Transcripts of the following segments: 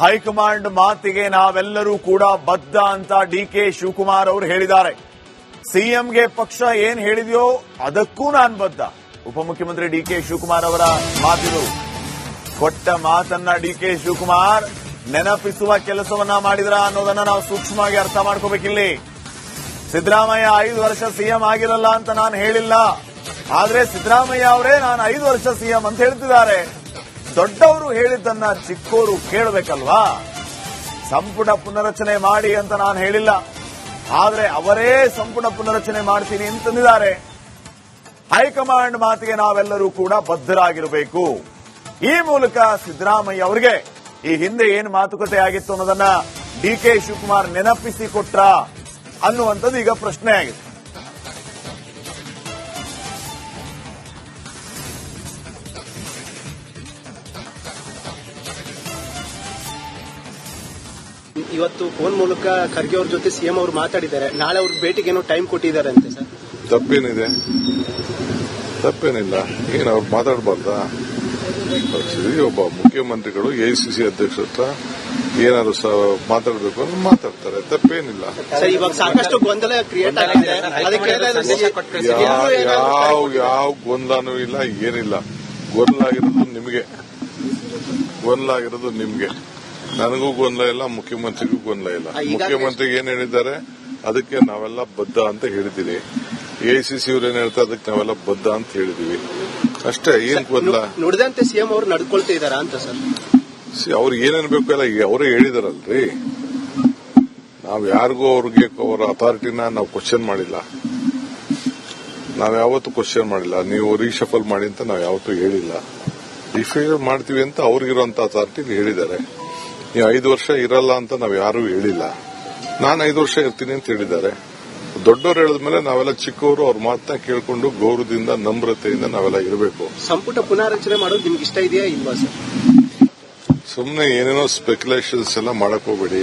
High command ಮಾತಿಗೆ ನಾವೆಲ್ಲರೂ ಕೂಡ ಬದ್ಧ ಅಂತ ಡಿ ಕೆ ಶಿವಕುಮಾರ್ ಅವರು ಹೇಳಿದ್ದಾರೆ. ಸಿಎಂಗೆ ಪಕ್ಷ ಏನ್ ಹೇಳಿದೆಯೋ ಅದಕ್ಕೂ ನಾನು ಬದ್ಧ. ಉಪಮುಖ್ಯಮಂತ್ರಿ ಡಿ ಕೆ ಶಿವಕುಮಾರ್ ಅವರ ಮಾತಿದು. ಕೊಟ್ಟ ಮಾತನ್ನ ಡಿ ಕೆ ಶಿವಕುಮಾರ್ ನೆನಪಿಸುವ ಕೆಲಸವನ್ನ ಮಾಡಿದ್ರ ಅನ್ನೋದನ್ನ ನಾವು ಸೂಕ್ಷ್ಮವಾಗಿ ಅರ್ಥ ಮಾಡ್ಕೋಬೇಕಿಲ್ಲಿ. ಸಿದ್ದರಾಮಯ್ಯ ಐದು ವರ್ಷ ಸಿಎಂ ಆಗಿರಲ್ಲ ಅಂತ ನಾನು ಹೇಳಿಲ್ಲ. ಆದ್ರೆ ಸಿದ್ದರಾಮಯ್ಯ ಅವರೇ ನಾನು ಐದು ವರ್ಷ ಸಿಎಂ ಅಂತ ಹೇಳ್ತಿದ್ದಾರೆ. ದೊಡ್ಡವರು ಹೇಳಿದ್ದನ್ನ ಚಿಕ್ಕೋರು ಕೇಳಬೇಕಲ್ವಾ? ಸಂಪುಟ ಪುನರಚನೆ ಮಾಡಿ ಅಂತ ನಾನು ಹೇಳಿಲ್ಲ. ಆದರೆ ಅವರೇ ಸಂಪುಟ ಪುನರಚನೆ ಮಾಡ್ತೀನಿ ಅಂತಂದಿದ್ದಾರೆ. ಹೈಕಮಾಂಡ್ ಮಾತಿಗೆ ನಾವೆಲ್ಲರೂ ಕೂಡ ಬದ್ಧರಾಗಿರಬೇಕು. ಈ ಮೂಲಕ ಸಿದ್ದರಾಮಯ್ಯ ಅವರಿಗೆ ಈ ಹಿಂದೆ ಏನು ಮಾತುಕತೆ ಆಗಿತ್ತು ಅನ್ನೋದನ್ನ ಡಿ ಕೆ ಶಿವಕುಮಾರ್ ನೆನಪಿಸಿ ಕೊಟ್ರ ಅನ್ನುವಂಥದ್ದು ಈಗ ಪ್ರಶ್ನೆ ಆಗಿದೆ ಇವತ್ತು ಫೋನ್ ಮೂಲಕ ಖರ್ಗೆ ಅವ್ರ ಜೊತೆ ಸಿಎಂ ಅವರು ಮಾತಾಡಿದ್ದಾರೆ. ನಾಳೆ ಅವ್ರ ಭೇಟಿಗೆ ಏನೋ ಟೈಮ್ ಕೊಟ್ಟಿದ್ದಾರೆ ಅಂತೆ ಸರ್? ತಪ್ಪೇನಿದೆ. ತಪ್ಪೇನಿಲ್ಲ. ಏನು ಅವ್ರು ಮಾತಾಡಬಾರ್ದಾ? ಸರಿ ಒಬ್ಬ ಮುಖ್ಯಮಂತ್ರಿಗಳು ಎಐಸಿಸಿ ಅಧ್ಯಕ್ಷ ಹತ್ರ ಏನಾದ್ರು ಮಾತಾಡಬೇಕು ಅಂದ್ರೆ ಮಾತಾಡ್ತಾರೆ. ತಪ್ಪೇನಿಲ್ಲ. ಸಾಕಷ್ಟು ಗೊಂದಲ ಕ್ರಿಯೇಟ್ ಆಗಿದೆ. ಯಾವ ಯಾವ ಯಾವ ಗೊಂದಲನೂ ಇಲ್ಲ ಏನಿಲ್ಲ. ಗೊಂದಲ ಆಗಿರೋದು ನಿಮಗೆ. ಗೊಂದಲ ಆಗಿರೋದು ನಿಮ್ಗೆ. ನನಗೂ ಗೊಂದಲ ಇಲ್ಲ ಮುಖ್ಯಮಂತ್ರಿಗೂ ಗೊಂದಲ ಇಲ್ಲ. ಮುಖ್ಯಮಂತ್ರಿಗೆ ಏನ್ ಹೇಳಿದ್ದಾರೆ? ಅದಕ್ಕೆ ನಾವೆಲ್ಲ ಬದ್ಧ ಅಂತ ಹೇಳಿದೀವಿ ಎಐಸಿಸಿ ಅವ್ರು ಏನ್ ಹೇಳ್ತಾರೆ ಅದಕ್ಕೆ ನಾವೆಲ್ಲ ಬದ್ಧ ಅಂತ ಹೇಳಿದೀವಿ ಅಷ್ಟೇ ಏನ್ ಗೊಂದಲ? ನುಡಿದಂತೆ ಸಿಎಂ ಅವರು ನಡ್ಕೊಳ್ತಾ ಇದಾರಾ ಅಂತ ಸರ್? ಸಿ ಅವ್ರಿಗೆ ಏನೇನ್ ಬೇಕು ಎಲ್ಲ ಅವರೇ ಹೇಳಿದಾರಲ್ರಿ. ನಾವ್ ಯಾರಿಗೂ ಅವ್ರಿಗೆ ಅವರ ಅಥಾರಿಟಿನ ನಾವು ಕ್ವಶನ್ ಮಾಡಿಲ್ಲ. ನಾವ್ ಯಾವತ್ತೂ ಕ್ವಶನ್ ಮಾಡಿಲ್ಲ. ನೀವು ರೀಶಫಲ್ ಮಾಡಿ ಅಂತ ನಾವ್ ಯಾವತ್ತೂ ಹೇಳಿಲ್ಲ. ರಿಫೈಲ್ ಮಾಡ್ತೀವಿ ಅಂತ ಅವ್ರಿಗಿರುವಂತ ಅಥಾರಿಟಿ ಹೇಳಿದ್ದಾರೆ. ನೀವು ಐದು ವರ್ಷ ಇರಲ್ಲ ಅಂತ ನಾವು ಯಾರು ಹೇಳಿಲ್ಲ. ನಾನು ಐದು ವರ್ಷ ಇರ್ತೀನಿ ಅಂತ ಹೇಳಿದ್ದಾರೆ. ದೊಡ್ಡವ್ರು ಹೇಳಿದ್ಮೇಲೆ ನಾವೆಲ್ಲ ಚಿಕ್ಕವರು ಅವ್ರ ಮಾತನ್ನ ಕೇಳಿಕೊಂಡು ಗೌರವದಿಂದ ನಮ್ರತೆಯಿಂದ ನಾವೆಲ್ಲ ಇರಬೇಕು. ಸಂಪುಟ ಪುನಾರಚನೆ ಮಾಡೋದು ನಿಮ್ಗೆ ಇಷ್ಟ ಇದೆಯಾ ಇಲ್ವಾ ಸರ್? ಸುಮ್ಮನೆ ಏನೇನೋ ಸ್ಪೆಕ್ಯುಲೇಷನ್ಸ್ ಎಲ್ಲ ಮಾಡಕ್ ಹೋಗ್ಬೇಡಿ.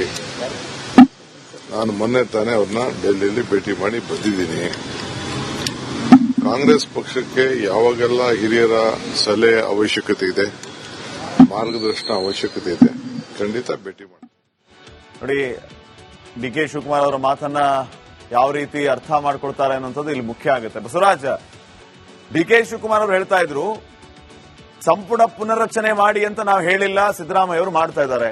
ನಾನು ಮೊನ್ನೆ ತಾನೇ ಅವ್ರನ್ನ ಡೆಲ್ಲಿಯಲ್ಲಿ ಭೇಟಿ ಮಾಡಿ ಬಂದಿದ್ದೀನಿ. ಕಾಂಗ್ರೆಸ್ ಪಕ್ಷಕ್ಕೆ ಯಾವಾಗೆಲ್ಲ ಹಿರಿಯರ ಸಲಹೆ ಅವಶ್ಯಕತೆ ಇದೆ ಮಾರ್ಗದರ್ಶನ ಅವಶ್ಯಕತೆ ಇದೆ ಖಂಡಿತ ಭೇಟಿ ಮಾಡಿ ನೋಡಿ, ಡಿ ಕೆ ಶಿವಕುಮಾರ್ ಅವರ ಮಾತನ್ನ ಯಾವ ರೀತಿ ಅರ್ಥ ಮಾಡ್ಕೊಳ್ತಾರೆ ಅನ್ನೋಂಥದ್ದು ಇಲ್ಲಿ ಮುಖ್ಯ ಆಗುತ್ತೆ. ಬಸವರಾಜ್ ಡಿ ಕೆ ಶಿವಕುಮಾರ್ ಅವರು ಹೇಳ್ತಾ ಇದ್ರು, ಸಂಪುಟ ಪುನರ್ರಚನೆ ಮಾಡಿ ಅಂತ ನಾವು ಹೇಳಿಲ್ಲ, ಸಿದ್ದರಾಮಯ್ಯ ಅವರು ಮಾಡ್ತಾ ಇದ್ದಾರೆ.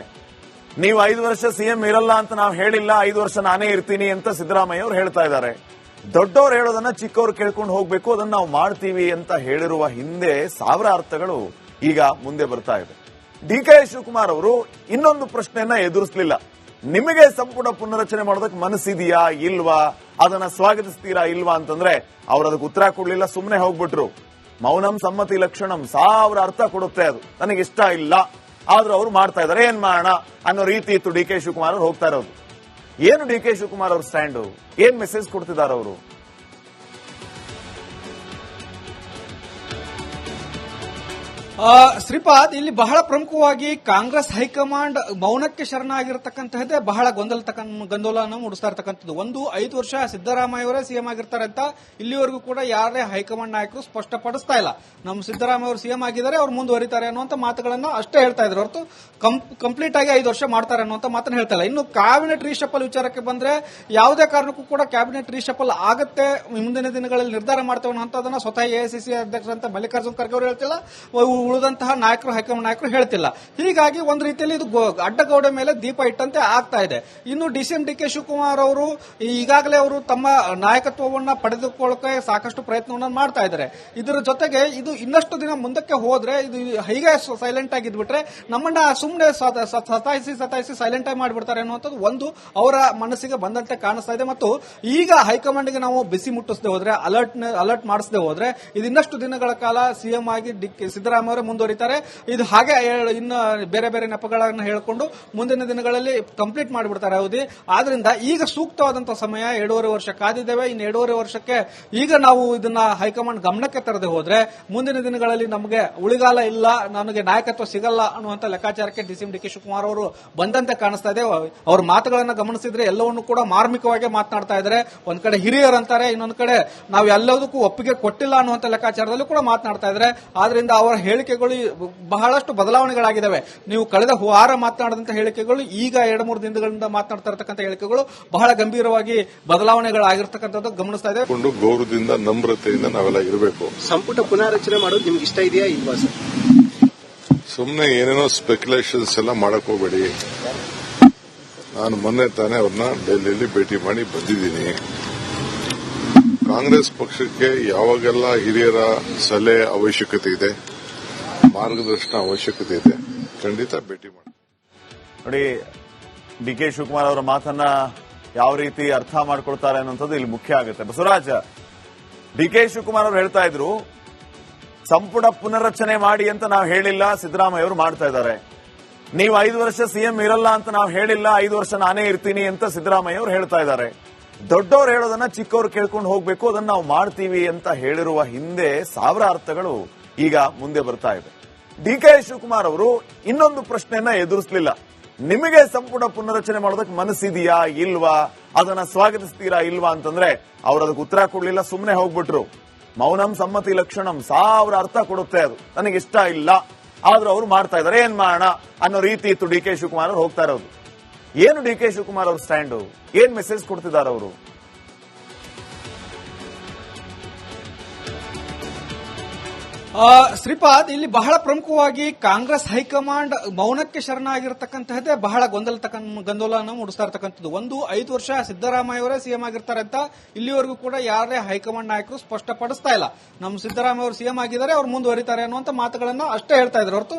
ನೀವು ಐದು ವರ್ಷ ಸಿಎಂ ಇರಲ್ಲ ಅಂತ ನಾವು ಹೇಳಿಲ್ಲ, ಐದು ವರ್ಷ ನಾನೇ ಇರ್ತೀನಿ ಅಂತ ಸಿದ್ದರಾಮಯ್ಯ ಅವರು ಹೇಳ್ತಾ ಇದ್ದಾರೆ. ದೊಡ್ಡವರು ಹೇಳೋದನ್ನ ಚಿಕ್ಕವರು ಕೇಳ್ಕೊಂಡು ಹೋಗ್ಬೇಕು, ಅದನ್ನ ನಾವು ಮಾಡ್ತೀವಿ ಅಂತ ಹೇಳಿರುವ ಹಿಂದೆ ಸಾವಿರ ಅರ್ಥಗಳು ಈಗ ಮುಂದೆ ಬರ್ತಾ ಇದೆ. ಡಿ ಕೆ ಶಿವಕುಮಾರ್ ಅವರು ಇನ್ನೊಂದು ಪ್ರಶ್ನೆಯನ್ನ ಎದುರಿಸಲಿಲ್ಲ. ನಿಮಗೆ ಸಂಪುಟ ಪುನರ್ರಚನೆ ಮಾಡೋದಕ್ಕೆ ಮನಸ್ಸಿದೆಯಾ? ಇಲ್ವಾ? ಅದನ್ನ ಸ್ವಾಗತಿಸ್ತೀರಾ? ಇಲ್ವಾ ಅಂತಂದ್ರೆ ಅವ್ರು ಅದಕ್ಕೆ ಉತ್ತರ ಕೊಡ್ಲಿಲ್ಲ ಸುಮ್ಮನೆ ಹೋಗ್ಬಿಟ್ರು. ಮೌನಂ ಸಮ್ಮತಿ ಲಕ್ಷಣಂ, ಸಾವಿರ ಅರ್ಥ ಕೊಡುತ್ತೆ ಅದು. ನನಗೆ ಇಷ್ಟ ಇಲ್ಲ. ಆದ್ರೂ ಅವ್ರು ಮಾಡ್ತಾ ಇದಾರೆ ಏನ್ ಮಾಡೋಣ ಅನ್ನೋ ರೀತಿ ಇತ್ತು ಡಿ ಕೆ ಶಿವಕುಮಾರ್ ಅವ್ರು ಹೋಗ್ತಾ ಇರೋದು. ಏನು ಡಿ ಕೆ ಶಿವಕುಮಾರ್ ಅವ್ರ ಸ್ಟ್ಯಾಂಡು? ಏನ್ ಮೆಸೇಜ್ ಕೊಡ್ತಿದ್ದಾರೆ ಅವರು? ಶ್ರೀಪಾದ್, ಇಲ್ಲಿ ಬಹಳ ಪ್ರಮುಖವಾಗಿ ಕಾಂಗ್ರೆಸ್ ಹೈಕಮಾಂಡ್ ಮೌನಕ್ಕೆ ಶರಣಾಗಿರತಕ್ಕಂತಹದ್ದೇ ಬಹಳ ಗೊಂದಲ ಗೊಂದಲವನ್ನು ಮೂಡಿಸ್ತಾ ಇರತಕ್ಕಂಥದ್ದು. ಒಂದು ಐದು ವರ್ಷ ಸಿದ್ದರಾಮಯ್ಯ ಅವರೇ ಸಿಎಂ ಆಗಿರ್ತಾರೆ ಅಂತ ಇಲ್ಲಿವರೆಗೂ ಕೂಡ ಯಾರೇ ಹೈಕಮಾಂಡ್ ನಾಯಕರು ಸ್ಪಷ್ಟಪಡಿಸ್ತಾ ಇಲ್ಲ. ನಮ್ಮ ಸಿದ್ದರಾಮಯ್ಯ ಅವರು ಸಿಎಂ ಆಗಿದ್ದಾರೆ, ಅವ್ರು ಮುಂದುವರಿತಾರೆ ಅನ್ನುವಂಥ ಮಾತುಗಳನ್ನ ಅಷ್ಟೇ ಹೇಳ್ತಾ ಇದ್ರು ಹೊರತು ಕಂಪ್ಲೀಟ್ ಆಗಿ ಐದು ವರ್ಷ ಮಾಡ್ತಾರೆ ಅನ್ನುವಂಥ ಮಾತನ್ನ ಹೇಳ್ತಾ ಇಲ್ಲ. ಇನ್ನು ಕ್ಯಾಬಿನೆಟ್ ರೀಶಫಲ್ ವಿಚಾರಕ್ಕೆ ಬಂದ್ರೆ ಯಾವುದೇ ಕಾರಣಕ್ಕೂ ಕೂಡ ಕ್ಯಾಬಿನೆಟ್ ರೀಶಫಲ್ ಆಗುತ್ತೆ. ಮುಂದಿನ ದಿನಗಳಲ್ಲಿ ನಿರ್ಧಾರ ಮಾಡ್ತೇವೆ ಅನ್ನೋಂಥದ್ದನ್ನ ಸ್ವತಃ ಎಐಸಿಸಿ ಅಧ್ಯಕ್ಷರಂತ ಮಲ್ಲಿಕಾರ್ಜುನ್ ಖರ್ಗೆ ಅವರು ಹೇಳ್ತಿಲ್ಲ. ಉಳಿದಂತಹ ನಾಯಕರು, ಹೈಕಮಾಂಡ್ ನಾಯಕರು ಹೇಳ್ತಿಲ್ಲ. ಹೀಗಾಗಿ ಒಂದು ರೀತಿಯಲ್ಲಿ ಇದು ಅಡ್ಡಗೋಡೆ ಮೇಲೆ ದೀಪ ಇಟ್ಟಂತೆ ಆಗ್ತಾ ಇದೆ. ಇನ್ನು D C M D K Shivakumar ಅವರು ಈಗಾಗಲೇ ಅವರು ತಮ್ಮ ನಾಯಕತ್ವವನ್ನು ಪಡೆದುಕೊಳ್ಳಕ್ಕೆ ಸಾಕಷ್ಟು ಪ್ರಯತ್ನವನ್ನು ಮಾಡ್ತಾ ಇದ್ದಾರೆ. ಇದರ ಜೊತೆಗೆ ಇದು ಇನ್ನಷ್ಟು ದಿನ ಮುಂದಕ್ಕೆ ಹೋದ್ರೆ ಇದು ಹೀಗೆ ಸೈಲೆಂಟ್ ಆಗಿದ್ಬಿಟ್ರೆ ನಮ್ಮನ್ನ ಸುಮ್ಮನೆ ಸತಾಯಿಸಿ ಸತಾಯಿಸಿ ಸೈಲೆಂಟ್ ಆಗಿ ಮಾಡಿಬಿಡ್ತಾರೆ ಅನ್ನುವಂಥದ್ದು ಒಂದು ಅವರ ಮನಸ್ಸಿಗೆ ಬಂದಂತೆ ಕಾಣಿಸ್ತಾ ಇದೆ. ಮತ್ತು ಈಗ ಹೈಕಮಾಂಡ್ಗೆ ನಾವು ಬಿಸಿ ಮುಟ್ಟಿಸದೆ ಹೋದ್ರೆ ಅಲರ್ಟ್ ಅಲರ್ಟ್ ಮಾಡಿಸದೆ ಹೋದ್ರೆ ಇದು ಇನ್ನಷ್ಟು ದಿನಗಳ ಕಾಲ ಸಿಎಂ ಆಗಿ ಡಿ ಸಿದ್ದರಾಮಯ್ಯ ಅವರೇ ಮುಂದುವರಿತಾರೆ. ಇದು ಹಾಗೆ ಇನ್ನು ಬೇರೆ ಬೇರೆ ನೆಪಗಳನ್ನು ಹೇಳಿಕೊಂಡು ಮುಂದಿನ ದಿನಗಳಲ್ಲಿ ಕಂಪ್ಲೀಟ್ ಮಾಡಿಬಿಡ್ತಾರೆ ಅವಧಿ ಆದ್ರಿಂದ ಈಗ ಸೂಕ್ತವಾದಂತಹ ಸಮಯ ಎರಡೂವರೆ ವರ್ಷ ಕಾದಿದ್ದೇವೆ. ಇನ್ನು ಎರಡೂವರೆ ವರ್ಷಕ್ಕೆ ಈಗ ನಾವು ಇದನ್ನ ಹೈಕಮಾಂಡ್ ಗಮನಕ್ಕೆ ತರದೆ ಹೋದ್ರೆ ಮುಂದಿನ ದಿನಗಳಲ್ಲಿ ನಮಗೆ ಉಳಿಗಾಲ ಇಲ್ಲ ನನಗೆ ನಾಯಕತ್ವ ಸಿಗಲ್ಲ ಅನ್ನುವಂತ ಲೆಕ್ಕಾಚಾರಕ್ಕೆ D CM D K Shivakumar ಅವರು ಬಂದಂತೆ ಕಾಣಿಸ್ತಾ ಇದೆ. ಅವ್ರ ಮಾತುಗಳನ್ನ ಗಮನಿಸಿದ್ರೆ ಎಲ್ಲವನ್ನು ಕೂಡ ಮಾರ್ಮಿಕವಾಗಿ ಮಾತನಾಡ್ತಾ ಇದ್ದಾರೆ. ಒಂದ್ ಕಡೆ ಹಿರಿಯರು ಅಂತಾರೆ, ಇನ್ನೊಂದ್ ಕಡೆ ನಾವು ಎಲ್ಲದಕ್ಕೂ ಒಪ್ಪಿಗೆ ಕೊಟ್ಟಿಲ್ಲ ಅನ್ನುವಂತ ಲೆಕ್ಕಾಚಾರದಲ್ಲೂ ಕೂಡ ಮಾತನಾಡ್ತಾ ಇದ್ದಾರೆ. ಆದ್ರಿಂದ ಅವರ ಹೇಳಿಕೆ ಹೇಳಿಕೆಗಳು ಬಹಳಷ್ಟು ಬದಲಾವಣೆಗಳಾಗಿದ್ದಾವೆ. ನೀವು ಕಳೆದ ವಾರ ಮಾತನಾಡಿದಂತಹ ಹೇಳಿಕೆಗಳು ಈಗ ಎರಡು ಮೂರು ದಿನಗಳಿಂದ ಮಾತನಾಡ್ತಾ ಇರತಕ್ಕಂಥ ಹೇಳಿಕೆಗಳು ಬಹಳ ಗಂಭೀರವಾಗಿ ಬದಲಾವಣೆಗಳಾಗಿರ್ತಕ್ಕಂಥದ್ದು ಗಮನಿಸ್ತಾ ಇದೆ. ಕೊಂಡು ಗೌರವದಿಂದ ನಮ್ರತೆಯಿಂದ ನಾವೆಲ್ಲ ಇರಬೇಕು. ಸಂಪುಟ ಪುನಾರಚನೆ ಮಾಡೋದು ನಿಮ್ಗೆ ಇಷ್ಟ ಇದೆಯಾ ಇಲ್ವಾ ಸರ್? ಸುಮ್ಮನೆ ಏನೇನೋ ಸ್ಪೆಕ್ಯುಲೇಷನ್ಸ್ ಎಲ್ಲ ಮಾಡಕ್ ಹೋಗ್ಬೇಡಿ. ನಾನು ಮೊನ್ನೆ ತಾನೇ ಅವ್ರನ್ನ ಡೆಲ್ಲಿಯಲ್ಲಿ ಭೇಟಿ ಮಾಡಿ ಬಂದಿದ್ದೀನಿ. ಕಾಂಗ್ರೆಸ್ ಪಕ್ಷಕ್ಕೆ ಯಾವಾಗೆಲ್ಲ ಹಿರಿಯರ ಸಲಹೆ ಅವಶ್ಯಕತೆ ಇದೆ? ಮಾರ್ಗದರ್ಶನ ಅವಶ್ಯಕತೆ ಇದೆ. ಖಂಡಿತ ಭೇಟಿ ಮಾಡಿ ನೋಡಿ, ಡಿ ಕೆ ಶಿವಕುಮಾರ್ ಅವರ ಮಾತನ್ನ ಯಾವ ರೀತಿ ಅರ್ಥ ಮಾಡ್ಕೊಳ್ತಾರೆ ಅನ್ನೋಂಥದ್ದು ಇಲ್ಲಿ ಮುಖ್ಯ ಆಗುತ್ತೆ. ಬಸವರಾಜ್, ಡಿ ಕೆ ಶಿವಕುಮಾರ್ ಅವರು ಹೇಳ್ತಾ ಇದ್ರು, ಸಂಪುಟ ಪುನರ್ರಚನೆ ಮಾಡಿ ಅಂತ ನಾವು ಹೇಳಿಲ್ಲ, ಸಿದ್ದರಾಮಯ್ಯ ಅವರು ಮಾಡ್ತಾ ಇದ್ದಾರೆ. ನೀವು ಐದು ವರ್ಷ ಸಿಎಂ ಇರಲ್ಲ ಅಂತ ನಾವು ಹೇಳಿಲ್ಲ, ಐದು ವರ್ಷ ನಾನೇ ಇರ್ತೀನಿ ಅಂತ ಸಿದ್ದರಾಮಯ್ಯ ಅವರು ಹೇಳ್ತಾ ಇದ್ದಾರೆ. ದೊಡ್ಡವರು ಹೇಳೋದನ್ನ ಚಿಕ್ಕವರು ಕೇಳ್ಕೊಂಡು ಹೋಗ್ಬೇಕು, ಅದನ್ನ ನಾವು ಮಾಡ್ತೀವಿ ಅಂತ ಹೇಳಿರುವ ಹಿಂದೆ ಸಾವಿರ ಅರ್ಥಗಳು ಈಗ ಮುಂದೆ ಬರ್ತಾ ಇದೆ. ಡಿ ಕೆ ಶಿವಕುಮಾರ್ ಅವರು ಇನ್ನೊಂದು ಪ್ರಶ್ನೆಯನ್ನ ಎದುರಿಸಲಿಲ್ಲ. ನಿಮಗೆ ಸಂಪುಟ ಪುನರಚನೆ ಮಾಡೋದಕ್ಕೆ ಮನಸ್ಸಿದೆಯಾ? ಇಲ್ವಾ? ಅದನ್ನ ಸ್ವಾಗತಿಸ್ತೀರಾ? ಇಲ್ವಾ ಅಂತಂದ್ರೆ ಅವ್ರು ಅದಕ್ಕೆ ಉತ್ತರ ಕೊಡ್ಲಿಲ್ಲ ಸುಮ್ಮನೆ ಹೋಗ್ಬಿಟ್ರು. ಮೌನಂ ಸಮ್ಮತಿ ಲಕ್ಷಣಂ, ಸಾವಿರ ಅರ್ಥ ಕೊಡುತ್ತೆ ಅದು. ನನಗೆ ಇಷ್ಟ ಇಲ್ಲ. ಆದ್ರೂ ಅವ್ರು ಮಾಡ್ತಾ ಇದಾರೆ ಏನ್ ಮಾಡೋಣ ಅನ್ನೋ ರೀತಿ ಇತ್ತು ಡಿ ಕೆ ಶಿವಕುಮಾರ್ ಅವ್ರು ಹೋಗ್ತಾ ಇರೋದು. ಏನು ಡಿ ಕೆ ಶಿವಕುಮಾರ್ ಅವ್ರ ಸ್ಟ್ಯಾಂಡು? ಏನ್ ಮೆಸೇಜ್ ಕೊಡ್ತಿದ್ದಾರೆ ಅವರು? ಶ್ರೀಪಾದ್, ಇಲ್ಲಿ ಬಹಳ ಪ್ರಮುಖವಾಗಿ ಕಾಂಗ್ರೆಸ್ ಹೈಕಮಾಂಡ್ ಮೌನಕ್ಕೆ ಶರಣಾಗಿರ್ತಕ್ಕಂತಹದ್ದೇ ಬಹಳ ಗೊಂದಲ ಗೊಂದಲವನ್ನು ಮೂಡಿಸ್ತಾ ಇರ್ತಕ್ಕಂಥದ್ದು. ಒಂದು ಐದು ವರ್ಷ ಸಿದ್ದರಾಮಯ್ಯ ಅವರೇ ಸಿಎಂ ಆಗಿರ್ತಾರೆ ಅಂತ ಇಲ್ಲಿವರೆಗೂ ಕೂಡ ಯಾರೇ ಹೈಕಮಾಂಡ್ ನಾಯಕರು ಸ್ಪಷ್ಟಪಡಿಸ್ತಾ ಇಲ್ಲ. ನಮ್ಮ ಸಿದ್ದರಾಮಯ್ಯ ಅವರು ಸಿಎಂ ಆಗಿದ್ದಾರೆ, ಅವ್ರು ಮುಂದುವರಿತಾರೆ ಅನ್ನುವಂತ ಮಾತುಗಳನ್ನು ಅಷ್ಟೇ ಹೇಳ್ತಾ ಇದ್ರು ಹೊರತು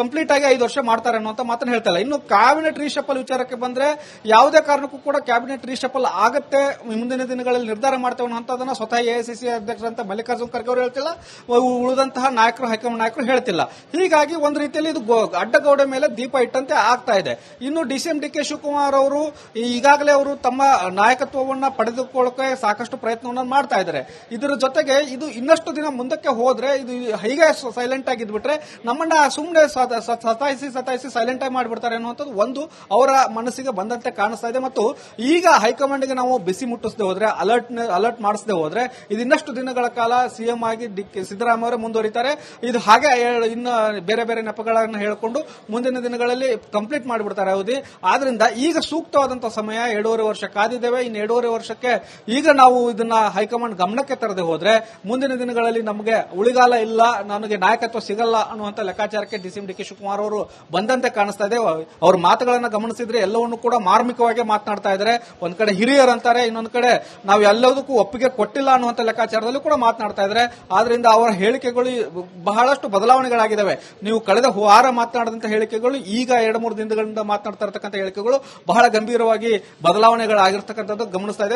ಕಂಪ್ಲೀಟ್ ಆಗಿ ಐದು ವರ್ಷ ಮಾಡ್ತಾರೆ ಅನ್ನುವಂತ ಮಾತನ್ನು ಹೇಳ್ತಾ ಇಲ್ಲ. ಇನ್ನು ಕ್ಯಾಬಿನೆಟ್ ರೀಶಫಲ್ ವಿಚಾರಕ್ಕೆ ಬಂದ್ರೆ ಯಾವುದೇ ಕಾರಣಕ್ಕೂ ಕೂಡ ಕ್ಯಾಬಿನೆಟ್ ರೀಶಫಲ್ ಆಗತ್ತೆ, ಮುಂದಿನ ದಿನಗಳಲ್ಲಿ ನಿರ್ಧಾರ ಮಾಡ್ತೇವೆ ಅನ್ನೋಂಥದ್ದನ್ನ ಸ್ವತಃ ಎಐಸಿಸಿ ಅಧ್ಯಕ್ಷರಂತ ಮಲ್ಲಿಕಾರ್ಜುನ್ ಖರ್ಗೆ ಅವರು ಹೇಳ್ತಿಲ್ಲ. ಉಳಿದಂತಹ ನಾಯಕರು, ಹೈಕಮಾಂಡ್ ನಾಯಕರು ಹೇಳ್ತಿಲ್ಲ. ಹೀಗಾಗಿ ಒಂದು ರೀತಿಯಲ್ಲಿ ಇದು ಅಡ್ಡಗೌಡೆ ಮೇಲೆ ದೀಪ ಇಟ್ಟಂತೆ ಆಗ್ತಾ ಇದೆ. ಇನ್ನು ಎಂ ಡಿ ಕೆ ಶಿವಕುಮಾರ್ ಅವರು ಈಗಾಗಲೇ ಅವರು ತಮ್ಮ ನಾಯಕತ್ವವನ್ನ ಪಡೆದುಕೊಳ್ಳಕ್ಕೆ ಸಾಕಷ್ಟು ಪ್ರಯತ್ನವನ್ನ ಮಾಡ್ತಾ ಇದ್ದಾರೆ. ಇದರ ಜೊತೆಗೆ ಇದು ಇನ್ನಷ್ಟು ದಿನ ಮುಂದಕ್ಕೆ ಹೋದ್ರೆ ಇದು ಹೀಗೆ ಸೈಲೆಂಟ್ ಆಗಿದ್ಬಿಟ್ರೆ ನಮ್ಮನ್ನ ಸುಮ್ಮನೆ ಸತಾಯಿಸಿ ಸತಾಯಿಸಿ ಸೈಲೆಂಟ್ ಆಗಿ ಮಾಡಿಬಿಡ್ತಾರೆ ಅನ್ನುವಂಥದ್ದು ಒಂದು ಅವರ ಮನಸ್ಸಿಗೆ ಬಂದಂತೆ ಕಾಣಿಸ್ತಾ ಇದೆ. ಮತ್ತು ಈಗ ಹೈಕಮಾಂಡ್ಗೆ ನಾವು ಬಿಸಿ ಮುಟ್ಟಿಸದೆ ಹೋದ್ರೆ, ಅಲರ್ಟ್ ಅಲರ್ಟ್ ಮಾಡಿಸದೆ ಹೋದ್ರೆ, ಇದು ಇನ್ನಷ್ಟು ದಿನಗಳ ಕಾಲ ಸಿಎಂ ಆಗಿ ಡಿ ಸಿದ್ದರಾಮಯ್ಯ ಅವರೇ ಮುಂದುವರಿತಾರೆ. ಇದು ಹಾಗೆ ಇನ್ನು ಬೇರೆ ಬೇರೆ ನೆಪಗಳನ್ನು ಹೇಳಿಕೊಂಡು ಮುಂದಿನ ದಿನಗಳಲ್ಲಿ ಕಂಪ್ಲೀಟ್ ಮಾಡಿಬಿಡ್ತಾರೆ ಅವಧಿ ಆದ್ರಿಂದ ಈಗ ಸೂಕ್ತವಾದಂತಹ ಸಮಯ ಎರಡೂವರೆ ವರ್ಷ ಕಾದಿದ್ದೇವೆ. ಇನ್ನು ಎರಡೂವರೆ ವರ್ಷಕ್ಕೆ ಈಗ ನಾವು ಇದನ್ನ ಹೈಕಮಾಂಡ್ ಗಮನಕ್ಕೆ ತರದೆ ಹೋದ್ರೆ ಮುಂದಿನ ದಿನಗಳಲ್ಲಿ ನಮಗೆ ಉಳಿಗಾಲ ಇಲ್ಲ, ನನಗೆ ನಾಯಕತ್ವ ಸಿಗಲ್ಲ ಅನ್ನುವಂತ ಲೆಕ್ಕಾಚಾರಕ್ಕೆ D C D K Shivakumar ಅವರು ಬಂದಂತೆ ಕಾಣಿಸ್ತಾ ಇದೆ. ಅವ್ರ ಮಾತುಗಳನ್ನು ಗಮನಿಸಿದ್ರೆ ಎಲ್ಲವನ್ನು ಕೂಡ ಮಾರ್ಮಿಕವಾಗಿ ಮಾತನಾಡ್ತಾ ಇದ್ದಾರೆ. ಒಂದ್ ಕಡೆ ಹಿರಿಯರು ಅಂತಾರೆ, ಇನ್ನೊಂದ್ ಕಡೆ ನಾವು ಎಲ್ಲದಕ್ಕೂ ಒಪ್ಪಿಗೆ ಕೊಟ್ಟಿಲ್ಲ ಅನ್ನುವಂತ ಲೆಕ್ಕಾಚಾರದಲ್ಲೂ ಕೂಡ ಮಾತನಾಡ್ತಾ ಇದ್ದಾರೆ. ಆದ್ರಿಂದ ಅವರ ಹೇಳಿಕೆಗಳು ಬಹಳಷ್ಟು ಬದಲಾವಣೆಗಳಾಗಿದ್ದಾವೆ. ನೀವು ಕಳೆದ ವಾರ ಮಾತನಾಡಿದಂತ ಹೇಳಿಕೆಗಳು, ಈಗ ಎರಡು ಮೂರು ದಿನಗಳಿಂದ ಮಾತನಾಡ್ತಾ ಇರತಕ್ಕಂಥ ಹೇಳಿಕೆಗಳು ಬಹಳ ಗಂಭೀರವಾಗಿ ಬದಲಾವಣೆಗಳಾಗಿರ್ತಕ್ಕಂಥದ್ದು ಗಮನಿಸ್ತಾ ಇದೆ.